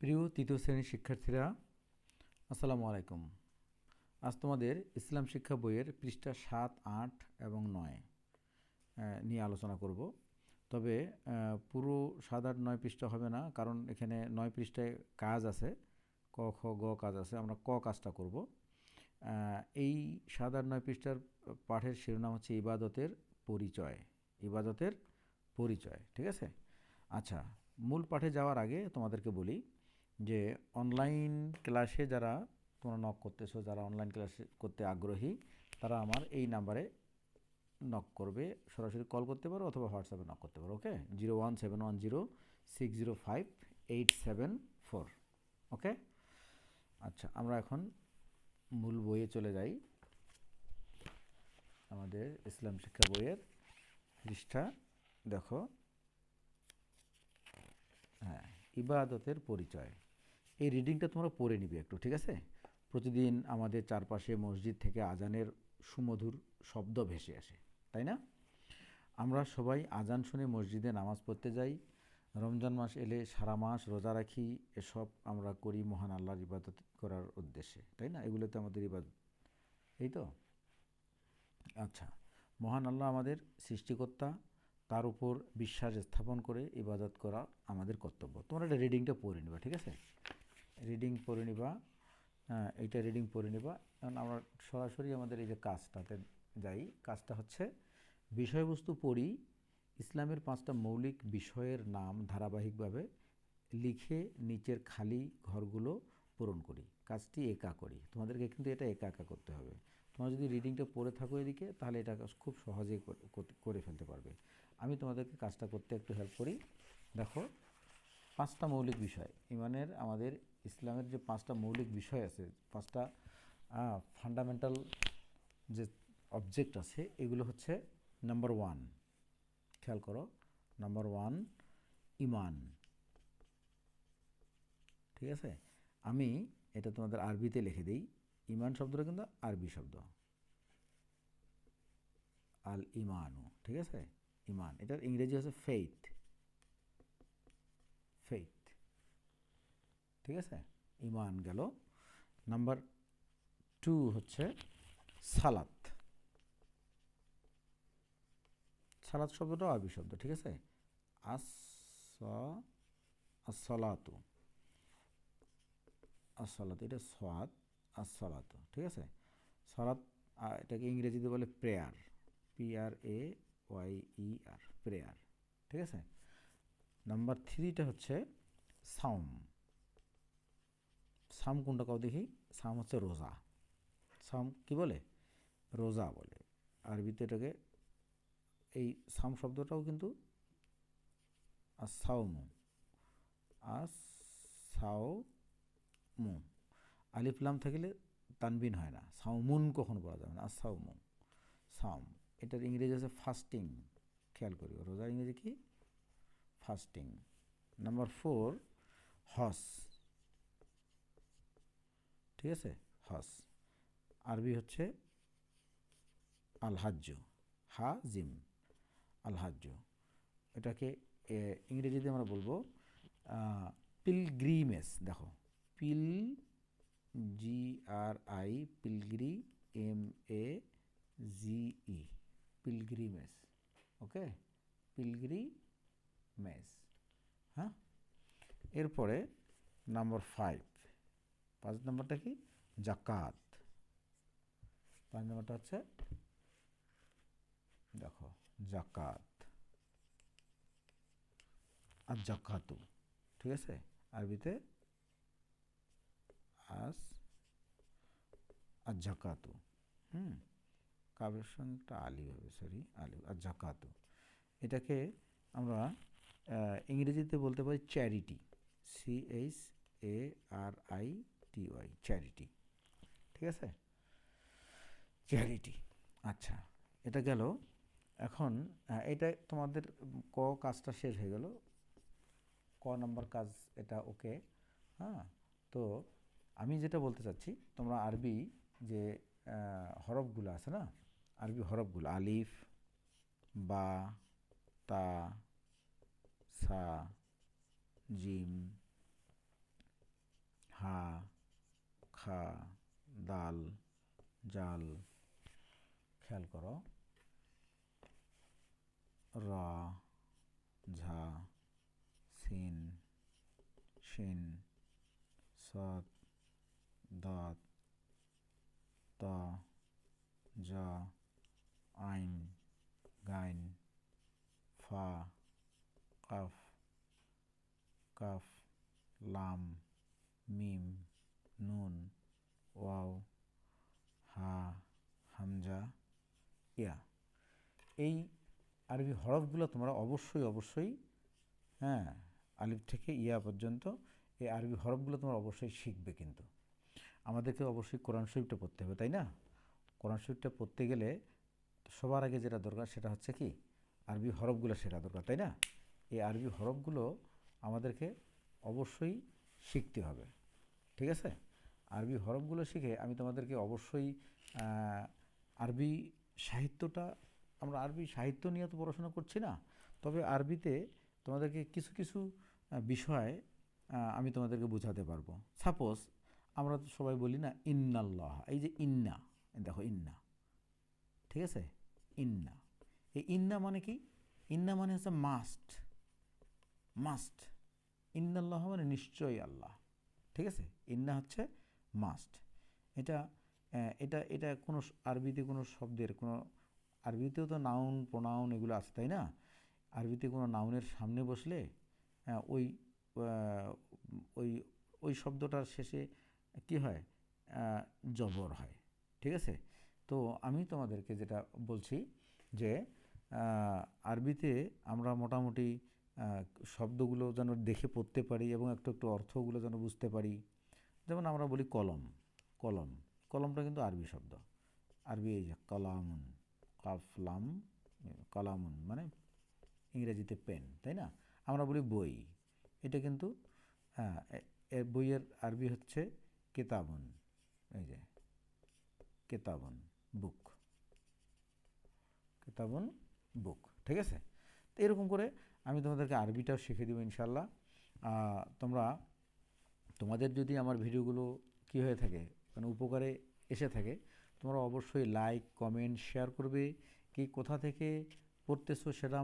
প্রিয় তৃতীয় শ্রেণির শিক্ষার্থীরা, আসসালামু আলাইকুম। আজ তোমাদের ইসলাম শিক্ষা বইয়ের পৃষ্ঠা সাত, আট এবং নয় নিয়ে আলোচনা করব। তবে পুরো সাত, আট, নয় পৃষ্ঠা হবে না, কারণ এখানে নয় পৃষ্ঠায় কাজ আছে, ক, খ, গ কাজ আছে, আমরা ক কাজটা করব। এই সাত, আট, নয় পৃষ্ঠার পাঠের শিরোনাম হচ্ছে ইবাদতের পরিচয় ইবাদতের পরিচয়, ঠিক আছে? আচ্ছা মূল পাঠে যাওয়ার আগে তোমাদেরকে বলি যে অনলাইন ক্লাসে যারা তোমরা নক করতেছো, যারা অনলাইন ক্লাস করতে আগ্রহী, তারা আমার এই নাম্বারে নক করবে। সরাসরি কল করতে পারো অথবা হোয়াটসঅ্যাপে নক করতে পারো okay zero one seven one zero six zero five eight seven four okay আচ্ছা আমরা এখন মূল বইয়ে চলে যাই। আমাদের ইসলাম শিক্ষা বইয়ের পৃষ্ঠা, দেখো। হ্যাঁ ইবাদতের পরিচয়। এই রিডিংটা তোমরা পড়ে নিবে একটু, ঠিক আছে? প্রতিদিন আমাদের চারপাশে মসজিদ থেকে আজানের সুমধুর শব্দ ভেসে আসে, তাই না? আমরা সবাই আজান শুনে মসজিদে নামাজ পড়তে যাই। রমজান মাস এলে সারা মাস রোজা রাখি, এসব আমরা করি মহান আল্লাহর ইবাদত করার উদ্দেশ্যে, তাই না? এগুলোতে আমাদের ইবাদত। এই তো? আচ্ছা মহান আল্লাহ আমাদের সৃষ্টিকর্তা, তার উপর বিশ্বাস স্থাপন করে ইবাদত করা আমাদের কর্তব্য। তোমরা এটা রিডিংটা পড়ে নিবা, ঠিক আছে? রিডিং পড়ে নিবা। এইটা রিডিং পড়ে নিবা। কারণ আমরা সরাসরি আমাদের এই যে কাজটাতে যাই, কাজটা হচ্ছে বিষয়বস্তু পড়ি, ইসলামের পাঁচটা মৌলিক বিষয়ের নাম ধারাবাহিকভাবে লিখে নিচের খালি ঘরগুলো পূরণ করি, কাজটি একা করি। তোমাদেরকে কিন্তু এটা একা একা করতে হবে। তোমরা যদি রিডিংটা পড়ে থাকো এদিকে, তাহলে এটা খুব সহজেই করে ফেলতে পারবে। আমি তোমাদেরকে কাজটা করতে একটু হেল্প করি। দেখো পাঁচটা মৌলিক বিষয়। ইমানের আমাদের ইসলামের যে পাঁচটা মৌলিক বিষয় আছে, পাঁচটা ফান্ডামেন্টাল যে অবজেক্ট আছে, এগুলো হচ্ছে নাম্বার ওয়ান খেয়াল করো নাম্বার ওয়ান ইমান। ঠিক আছে? আমি এটা তোমাদের আরবিতে লিখে দিই। ইমান শব্দটা কিন্তু আরবি শব্দ। আল ইমানু ঠিক আছে? ইমান। এটার ইংরেজি হচ্ছে ফেইথ ঠিক আছে? ইমান গেল। নাম্বার টু হচ্ছে সালাত। সালাত শব্দটা আরবি শব্দ, ঠিক আছে? আস আসলাতু আসলাত এটা সোয়াদ আসলাত ঠিক আছে? সালাত এটাকে ইংরেজিতে বলে prayer P R A Y E R prayer, ঠিক আছে? নাম্বার থ্রিটা হচ্ছে সাউম সাম কোনটা কাউ দেখি? সাম হচ্ছে রোজা। সাম কি বলে? রোজা বলে। আরবিতে এটাকে এই সাম শব্দটাও কিন্তু আসাউমু আসাউমু আলিফলাম থাকলে তানবিন হয় না। সাউমুন কখনো বলা যাবে না? আসাউমু সাম। এটার ইংরেজি আছে ফাস্টিং। খেয়াল করি রোজার ইংরেজি কি? ফাস্টিং। নাম্বার ফোর, হস। ঠিক আছে? হস আরবি হচ্ছে আল হাজ্য হা জিম আল হাজ্য এটাকে ইংরেজিতে আমরা বলব পিলগ্রিমেস। দেখো, pil G R I pilgri M A G E pilgrimage. Okay? Pilgrimage হ্যাঁ? এরপরে নাম্বার ফাইভ। পাঁচ নম্বরটা কি? জাকাত। পাঁচ নম্বরটা হচ্ছে, দেখো, জাকাত। আর জাকাতু, ঠিক আছে? আরবিতে, আস, আর জাকাতু, হুম? কাবের সঙ্গে একটা আলি হবে সরি আলি, আর জাকাতু। এটাকে আমরা ইংরেজিতে বলতে পারি charity C H A R I T Y charity ঠিক আছে? চ্যারিটি আচ্ছা এটা গেল। এখন এটা তোমাদের ক কাজটা শেষ হয়ে গেল? ক নম্বর কাজ এটা ওকে হ্যাঁ? তো আমি যেটা বলতে চাচ্ছি, তোমরা আরবি যে হরফগুলো আছে না? আরবি হরফগুলো, আলিফ, বা, তা, সা, জিম খা দাল জাল, খেয়াল করো। রা, ঝা, সিন, শিন সাদ দাঁত তা, যা, আইন, গাইন, ফা, কাফ কাফ, লাম, মিম, নুন ওয়াও, হা, হামজা, ইয়া। এই আরবি হরফগুলো তোমরা অবশ্যই অবশ্যই হ্যাঁ আলিফ থেকে ইয়া পর্যন্ত এই আরবি হরফগুলো তোমরা অবশ্যই শিখবে কিন্তু। আমাদেরকে অবশ্যই কোরআন শরীফটা পড়তে হবে, তাই না? কোরআন শরীফটা পড়তে গেলে সবার আগে যেটা দরকার সেটা হচ্ছে কি? আরবি হরফগুলো শেখা দরকার, তাই না? এই আরবি হরফগুলো আমাদেরকে অবশ্যই শিখতে হবে। ঠিক আছে? আরবি হরফগুলো শিখে আমি তোমাদেরকে অবশ্যই আরবি সাহিত্যটা, আমরা আরবি সাহিত্য নিয়ে তো পড়াশোনা করছি না, তবে আরবিতে তোমাদেরকে কিছু কিছু বিষয় আমি তোমাদেরকে বোঝাতে পারব। সাপোজ আমরা তো সবাই বলি না, ইন্নাল্লাহ, এই যে ইন্না, দেখো ইন্না, ঠিক আছে? ইন্না, এই ইন্না মানে কি? ইন্না মানে হচ্ছে মাস্ট মাস্ট ইন্নাল্লাহ মানে নিশ্চয়ই আল্লাহ, ঠিক আছে? ইন্না হচ্ছে মাস্ট এটা এটা এটা কোনো আরবিতে কোনো শব্দের, কোনো, আরবিতেও তো নাউন প্রোনাউন এগুলো আছে, তাই না? আরবিতে কোনো নাউনের সামনে বসলে ওই ওই ওই শব্দটার শেষে কি হয়? জবর হয়, ঠিক আছে? তো আমি তোমাদেরকে যেটা বলছি যে আরবিতে আমরা মোটামুটি শব্দগুলো যেন দেখে পড়তে পারি এবং একটু একটু অর্থগুলো যেন বুঝতে পারি। যেমন আমরা বলি কলম কলম, কলমটা কিন্তু আরবি শব্দ। আরবি এই যে কলামুন, কাফলাম, কলামুন মানে ইংরেজিতে পেন, তাই না? আমরা বলি বই। এটা কিন্তু হ্যাঁ বইয়ের আরবি হচ্ছে কেতাবন, এই যে কেতাবন বুক। কেতাবন বুক, ঠিক আছে? তো এরকম করে আমি তোমাদেরকে আরবিটাও শিখে দেবো ইনশাল্লাহ তোমরা তোমাদের যদি আমার ভিডিওগুলো কি হয়ে থাকে মানে উপকারে এসে থাকে, তোমরা অবশ্যই লাইক কমেন্ট শেয়ার করবে, কি কোথা থেকে পড়তেছো সেটা